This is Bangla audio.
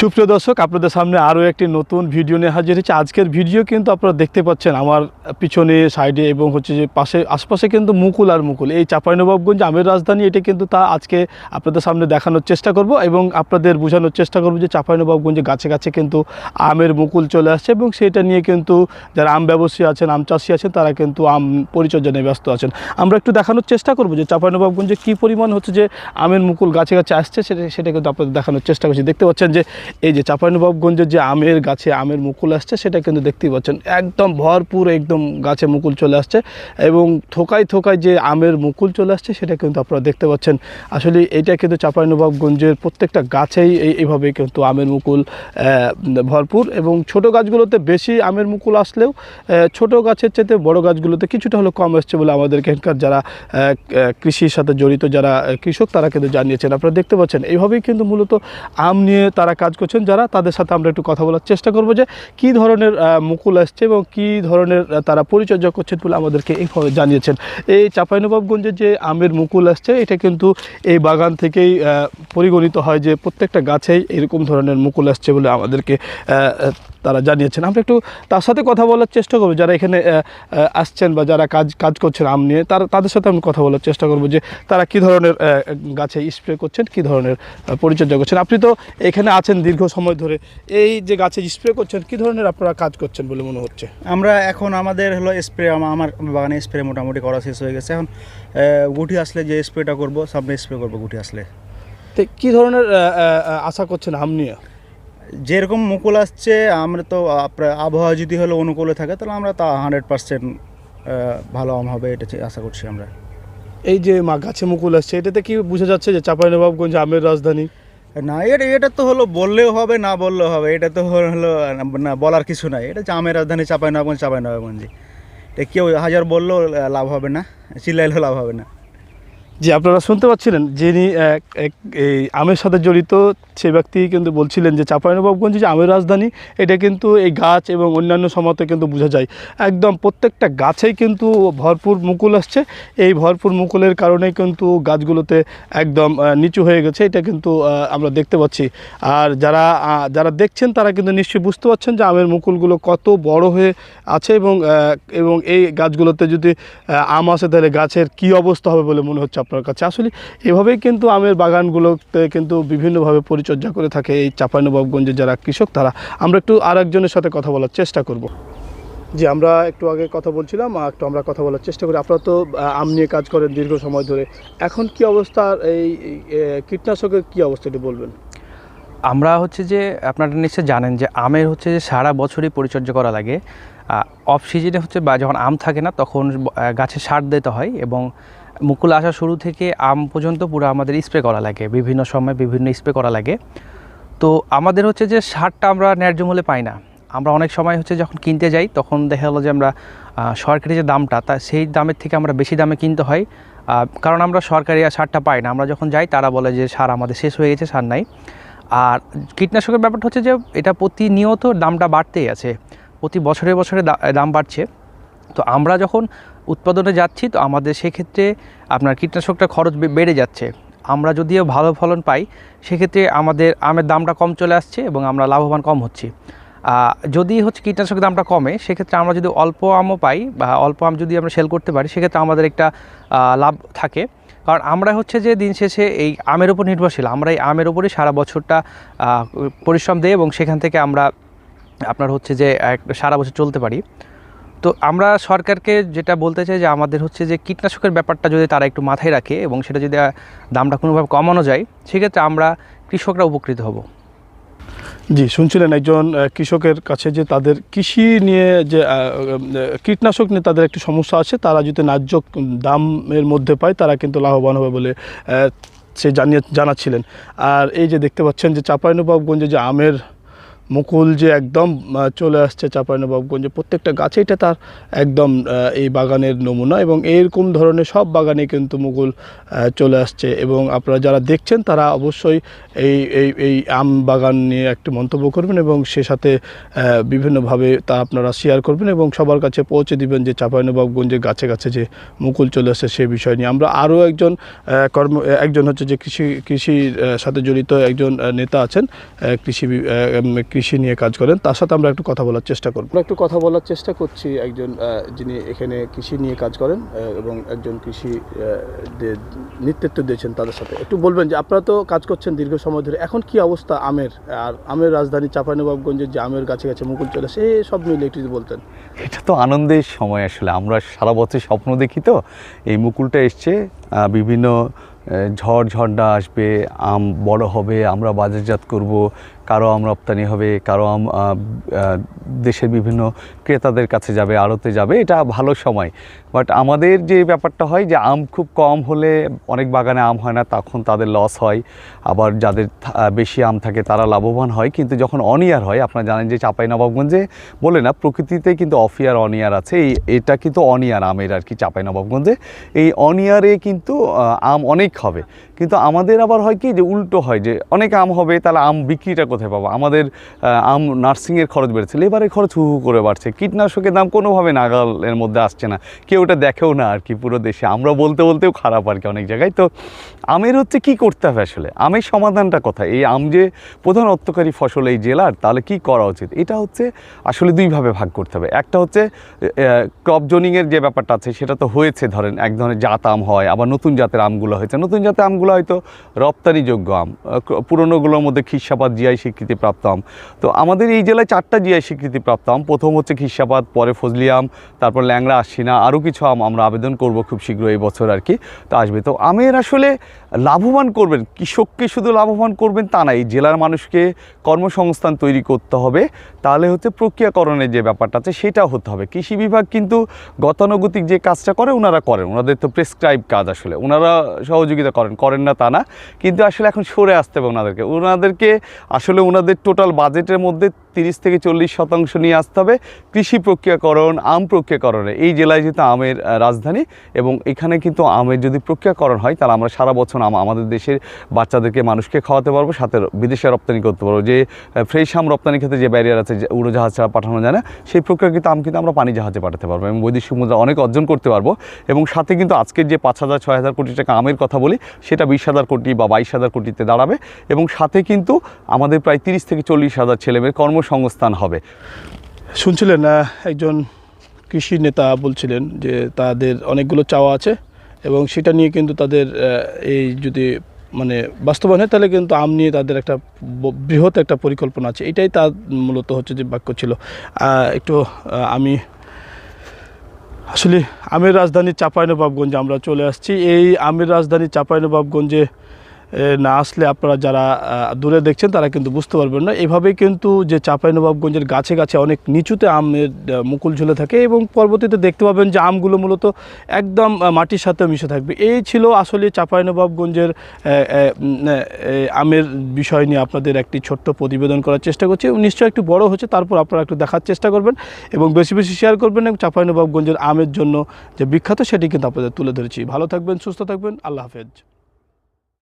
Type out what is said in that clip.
সুপ্রিয় দর্শক, আপনাদের সামনে আরও একটি নতুন ভিডিও নিয়ে হাজির হচ্ছে আজকের ভিডিও কিন্তু আপনারা দেখতে পাচ্ছেন আমার পিছনে, সাইডে এবং হচ্ছে যে পাশে, আশপাশে কিন্তু মুকুল আর মুকুল। এই চাঁপাইনবাবগঞ্জ আমের রাজধানী, এটা কিন্তু তা আজকে আপনাদের সামনে দেখানোর চেষ্টা করব এবং আপনাদের বোঝানোর চেষ্টা করব যে চাঁপাইনবাবগঞ্জে গাছে গাছে কিন্তু আমের মুকুল চলে আসছে এবং সেটা নিয়ে কিন্তু যারা আম ব্যবসায়ী আছেন, আম চাষি আছেন, তারা কিন্তু আম পরিচর্যা নিয়ে ব্যস্ত আছেন। আমরা একটু দেখানোর চেষ্টা করব যে চাঁপাইনবাবগঞ্জে কী পরিমাণ হচ্ছে যে আমের মুকুল গাছে গাছে আসছে, সেটা সেটা কিন্তু আপনাদের দেখানোর চেষ্টা করছি। দেখতে পাচ্ছেন যে এই যে চাঁপাইনবাবগঞ্জের যে আমের গাছে আমের মুকুল আসছে, সেটা কিন্তু দেখতেই পাচ্ছেন। একদম ভরপুর একদম গাছে মুকুল চলে আসছে এবং থোকায় থোকায় যে আমের মুকুল চলে আসছে, সেটা কিন্তু আপনারা দেখতে পাচ্ছেন। আসলে এটা কিন্তু চাঁপাইনবাবগঞ্জের প্রত্যেকটা গাছেই এই, এইভাবে কিন্তু আমের মুকুল ভরপুর এবং ছোট গাছগুলোতে বেশি আমের মুকুল আসলেও ছোট গাছের চেয়ে বড় গাছগুলোতে কিছুটা হলো কম আসছে বলে আমাদের এখানকার যারা কৃষির সাথে জড়িত যারা কৃষক, তারা কিন্তু জানিয়েছেন। আপনারা দেখতে পাচ্ছেন, এইভাবেই কিন্তু মূলত আম নিয়ে তারা কাজ করছেন যারা, তাদের সাথে আমরা একটু কথা বলার চেষ্টা করব যে কী ধরনের মুকুল আসছে এবং কী ধরনের তারা পরিচর্যা করছেন বলে আমাদেরকে এইভাবে জানিয়েছেন। এই চাঁপাইনবাবগঞ্জে যে আমের মুকুল আসছে, এটা কিন্তু এই বাগান থেকেই পরিগণিত হয় যে প্রত্যেকটা গাছেই এরকম ধরনের মুকুল আসছে বলে আমাদেরকে তারা জানিয়েছেন। আমরা একটু তার সাথে কথা বলার চেষ্টা করব। যারা এখানে আসছেন বা যারা কাজ কাজ করছেন আম নিয়ে তারা তাদের সাথে আমি কথা বলার চেষ্টা করব যে তারা কী ধরনের গাছে স্প্রে করছেন কী ধরনের পরিচর্যা করছেন। আপনি তো এখানে আছেন দীর্ঘ সময় ধরে। এই যে গাছে স্প্রে করছেন কী ধরনের আপনারা কাজ করছেন বলে মনে হচ্ছে? আমরা এখন আমাদের হলো স্প্রে আমার বাগানে স্প্রে মোটামুটি করা শেষ হয়ে গেছে। এখন গুটি আসলে যে স্প্রেটা করব সামনে স্প্রে করব গুটি আসলে। তো কী ধরনের আশা করছেন আম নিয়ে? যেরকম মুকুল আসছে আমরা তো আবহাওয়া যদি হলো অনুকূলে থাকে তাহলে আমরা তা হান্ড্রেড পার্সেন্ট ভালো আম হবে এটা আশা করছি আমরা। এই যে মা গাছে মুকুল আসছে এটাতে কি বোঝা যাচ্ছে যে চাঁপাইনবাবগঞ্জ আমের রাজধানী? না এটা এটা তো হলো বললেও হবে না বললেও হবে এটা তো হলো না বলার কিছু নাই। এটা আমের রাজধানী চাপাই নবাবগঞ্জ চাপাই নবাবগঞ্জে এটা কেউ হাজার বললেও লাভ হবে না চিল্লাইলেও লাভ হবে না। জি আপনারা শুনতে পাচ্ছিলেন যিনি এই আমের সাথে জড়িত, সে ব্যক্তি কিন্তু বলছিলেন যে চাঁপাইনবাবগঞ্জে যে আমের রাজধানী, এটা কিন্তু এই গাছ এবং অন্যান্য সময়তে কিন্তু বোঝা যায়। একদম প্রত্যেকটা গাছেই কিন্তু ভরপুর মুকুল আসছে। এই ভরপুর মুকুলের কারণেই কিন্তু গাছগুলোতে একদম নিচু হয়ে গেছে। এটা কিন্তু আমরা দেখতে পাচ্ছি। আর যারা যারা দেখছেন, তারা কিন্তু নিশ্চয়ই বুঝতে পারছেন যে আমের মুকুলগুলো কত বড় হয়ে আছে এবং এবং এই গাছগুলোতে যদি আম আসে, তাহলে গাছের কি অবস্থা হবে বলে মনে হচ্ছে আপনার কাছে। আসলে এভাবেই কিন্তু আমের বাগানগুলোতে কিন্তু বিভিন্নভাবে পরিচর্যা করে থাকে এই চাঁপাইনবাবগঞ্জের যারা কৃষক, তারা। আমরা একটু আরেকজনের সাথে কথা বলার চেষ্টা করব। জি, আমরা একটু আগে কথা বলছিলাম একটু আমরা কথা বলার চেষ্টা করি। আপনারা তো আম নিয়ে কাজ করেন দীর্ঘ সময় ধরে। এখন কি অবস্থা? এই কীটনাশকের কি অবস্থা একটু বলবেন? আমরা হচ্ছে যে, আপনারা নিশ্চয় জানেন যে, আমের হচ্ছে যে সারা বছরই পরিচর্যা করা লাগে। অফ সিজনে হচ্ছে বা যখন আম থাকে না, তখন গাছে সার দিতে হয় এবং মুকুল আসা শুরু থেকে আম পর্যন্ত পুরো আমাদের স্প্রে করা লাগে। বিভিন্ন সময় বিভিন্ন স্প্রে করা লাগে। তো আমাদের হচ্ছে যে সারটা আমরা ন্যায্য মূল্যে পাই না। আমরা অনেক সময় হচ্ছে যখন কিনতে যাই, তখন দেখা গেলো যে আমরা সরকারি যে দামটা, তা সেই দামের থেকে আমরা বেশি দামে কিনতে হয়। কারণ আমরা সরকারি সারটা পাই না। আমরা যখন যাই, তারা বলে যে সার আমাদের শেষ হয়ে গেছে, সার নাই। আর কীটনাশকের ব্যাপারটা হচ্ছে যে, এটা প্রতিনিয়ত দামটা বাড়তেই আছে। প্রতি বছরে বছরে দাম বাড়ছে। তো আমরা যখন উৎপাদনে যাচ্ছি, তো আমাদের সেক্ষেত্রে আপনার কীটনাশকটা খরচ বেড়ে যাচ্ছে। আমরা যদিও ভালো ফলন পাই, সেক্ষেত্রে আমাদের আমের দামটা কম চলে আসছে এবং আমরা লাভবান কম হচ্ছি। যদি হচ্ছে কীটনাশকের দামটা কমে, সেক্ষেত্রে আমরা যদি অল্প আমও পাই বা অল্প আম যদি আমরা সেল করতে পারি, সেক্ষেত্রে আমাদের একটা লাভ থাকে। কারণ আমরা হচ্ছে যে দিন শেষে এই আমের উপর নির্ভরশীল, আমরা এই আমের উপরই সারা বছরটা পরিশ্রম দিই এবং সেখান থেকে আমরা আপনার হচ্ছে যে সারা বছর চলতে পারি। তো আমরা সরকারকে যেটা বলতে চাই যে আমাদের হচ্ছে যে কীটনাশকের ব্যাপারটা যদি তারা একটু মাথায় রাখে এবং সেটা যদি দামটা কোনোভাবে কমানো যায়, সেক্ষেত্রে আমরা কৃষকরা উপকৃত হব। জি, শুনছিলেন একজন কৃষকের কাছে যে তাদের কৃষি নিয়ে যে কীটনাশক নিয়ে তাদের একটি সমস্যা আছে, তারা যদি ন্যায্য দামের মধ্যে পায়, তারা কিন্তু লাভবান হবে বলে সে জানিয়ে, জানাচ্ছিলেন। আর এই যে দেখতে পাচ্ছেন যে চাঁপাইনবাবগঞ্জে যে আমের মুকুল যে একদম চলে আসছে চাঁপাইনবাবগঞ্জে, প্রত্যেকটা গাছে এটা তার একদম এই বাগানের নমুনা এবং এরকম ধরনের সব বাগানে কিন্তু মুকুল চলে আসছে এবং আপনারা যারা দেখছেন তারা অবশ্যই এই এই এই আম বাগান নিয়ে একটি মন্তব্য করবেন এবং সে সাথে বিভিন্নভাবে তা আপনারা শেয়ার করবেন এবং সবার কাছে পৌঁছে দিবেন যে চাঁপাইনবাবগঞ্জে গাছে গাছে যে মুকুল চলে আসছে সে বিষয় নিয়ে। আমরা আরও একজন কর্ম একজন হচ্ছে যে কৃষি, কৃষির সাথে জড়িত একজন নেতা আছেন কৃষি কৃষি নিয়ে কাজ করেন তার সাথে আমরা একটু কথা বলার চেষ্টা করব। আমরা একটু কথা বলার চেষ্টা করছি। একজন যিনি এখানে কৃষি নিয়ে কাজ করেন এবং একজন কৃষি নেতৃত্ব দিয়েছেন তাদের সাথে। একটু বলবেন যে আপনারা তো কাজ করছেন দীর্ঘ সময় ধরে এখন কি অবস্থা আমের? আর আমের রাজধানী চাঁপাইনবাবগঞ্জের যে আমের গাছে গাছে মুকুল চলে সে সব মিলে একটু যদি বলতেন। এটা তো আনন্দের সময় আসলে। আমরা সারা বছর স্বপ্ন দেখি তো এই মুকুলটা এসছে বিভিন্ন ঝড় ঝড়টা আসবে আম বড় হবে আমরা বাজারজাত করব কারও আম রপ্তানি হবে, কারও আম দেশের বিভিন্ন ক্রেতাদের কাছে যাবে, আড়তে যাবে, এটা ভালো সময়। বাট আমাদের যে ব্যাপারটা হয় যে আম খুব কম হলে অনেক বাগানে আম হয় না, তখন তাদের লস হয়। আবার যাদের বেশি আম থাকে তারা লাভবান হয়। কিন্তু যখন অনিয়ার হয়, আপনারা জানেন যে চাপাই নবাবগঞ্জে বলে না, প্রকৃতিতে কিন্তু অফিয়ার অনিয়ার আছে। এই, এটা কিন্তু অনিয়ার আমের আর কি চাপাই নবাবগঞ্জে এই অনিয়ারে কিন্তু আম অনেক হবে। কিন্তু আমাদের আবার হয় কি যে উল্টো হয় যে অনেক আম হবে, তাহলে আম বিক্রিটা কোথায় পাবো? আমাদের আম নার্সিংয়ের খরচ বেড়েছে। লেবারের খরচ হু হু করে বাড়ছে। কীটনাশকের দাম কোনোভাবে নাগালের মধ্যে আসছে না। কেউ ওটা দেখেও না আর কি পুরো দেশে। আমরা বলতে বলতেও খারাপ আর কি অনেক জায়গায়। তো আমের হচ্ছে কি করতে হবে আসলে? আমের সমাধানটা কথা এই আম যে প্রধান অর্থকারী ফসল এই জেলার, তাহলে কি করা উচিত? এটা হচ্ছে আসলে দুইভাবে ভাগ করতে হবে। একটা হচ্ছে ক্রপ জোনিংয়ের যে ব্যাপারটা আছে, সেটা তো হয়েছে ধরেন, এক ধরনের জাত আম হয়, আবার নতুন জাতের আমগুলো হয়েছে। নতুন জাতের আমগুলো হয়তো রপ্তানিযোগ্য আম। পুরনোগুলোর মধ্যে খিসাপাত জিআই স্বীকৃতিপ্রাপ্ত আম। তো আমাদের এই জেলায় চারটা জিআই স্বীকৃতিপ্রাপ্ত আম। প্রথম হচ্ছে খিসাপাত পরে ফজলি আম, তারপর ল্যাংড়া, আশিনা, আরও কিছু আম আমরা আবেদন করব খুব শীঘ্র এই বছর আর কি। তো আসবে। তো আমের আসলে লাভবান করবেন, কৃষককে শুধু লাভবান করবেন তা না, এই জেলার মানুষকে কর্মসংস্থান তৈরি করতে হবে। তাহলে হচ্ছে প্রক্রিয়াকরণের যে ব্যাপারটা আছে সেটাও হতে হবে। কৃষি বিভাগ কিন্তু গতানুগতিক যে কাজটা করে ওনারা করেন, ওনাদের তো প্রেসক্রাইব কাজ আসলে, ওনারা সহযোগিতা করেন করেন না তা না। কিন্তু আসলে এখন সরে আসতে হবে ওনাদেরকে। ওনাদেরকে আসলে ওনাদের টোটাল বাজেটের মধ্যে তিরিশ থেকে চল্লিশ শতাংশ নিয়ে আসতে হবে। কৃষি প্রক্রিয়াকরণ, আম প্রক্রিয়াকরণে। এই জেলায় যেহেতু আমের রাজধানী এবং এখানে কিন্তু আমের যদি প্রক্রিয়াকরণ হয়, তাহলে আমরা সারা বছর আম আমাদের দেশের বাচ্চাদেরকে, মানুষকে খাওয়াতে পারব, সাথে বিদেশে রপ্তানি করতে পারব। যে ফ্রেশ আম রপ্তানির ক্ষেত্রে যে ব্যারিয়ার আছে উড়োজাহাজ ছাড়া পাঠানো যায় না, সেই প্রক্রিয়াকৃত আম কিন্তু আমরা পানি জাহাজে পাঠাতে পারব এবং বৈদেশিক মুদ্রা অনেক অর্জন করতে পারব। এবং সাথে কিন্তু আজকের যে পাঁচ হাজার, ছয় হাজার কোটি টাকা আমের কথা বলি, সেটা বিশ হাজার কোটি বা বাইশ হাজার কোটিতে দাঁড়াবে। এবং সাথে কিন্তু আমাদের প্রায় তিরিশ থেকে চল্লিশ হাজার ছেলেমেয়ের কর্মসংস্থান হবে। শুনছিলেন একজন কৃষি নেতা বলছিলেন যে তাদের অনেকগুলো চাওয়া আছে এবং সেটা নিয়ে কিন্তু তাদের এই যদি মানে বাস্তবায়ন হয়, তাহলে কিন্তু আম নিয়ে তাদের একটা বৃহৎ একটা পরিকল্পনা আছে। এটাই তার মূলত হচ্ছে যে বাক্য ছিল। একটু আমি আসলে আমের রাজধানী চাঁপাইনবাবগঞ্জে আমরা চলে আসছি। এই আমের রাজধানী চাঁপাইনবাবগঞ্জে না আসলে আপনারা যারা দূরে দেখছেন তারা কিন্তু বুঝতে পারবেন না। এভাবেই কিন্তু যে চাঁপাইনবাবগঞ্জের গাছে গাছে অনেক নিচুতে আমের মুকুল ঝুলে থাকে এবং পরবর্তীতে দেখতে পাবেন যে আমগুলো মূলত একদম মাটির সাথে মিশে থাকবে। এই ছিল আসলে চাঁপাইনবাবগঞ্জের আমের বিষয় নিয়ে আপনাদের একটি ছোট্ট প্রতিবেদন করার চেষ্টা করছি নিশ্চয়ই একটু বড় হচ্ছে, তারপর আপনারা একটু দেখার চেষ্টা করবেন এবং বেশি বেশি শেয়ার করবেন এবং চাঁপাইনবাবগঞ্জের আমের জন্য যে বিখ্যাত সেটি কিন্তু আপনাদের তুলে ধরেছি। ভালো থাকবেন, সুস্থ থাকবেন, আল্লাহ হাফেজ।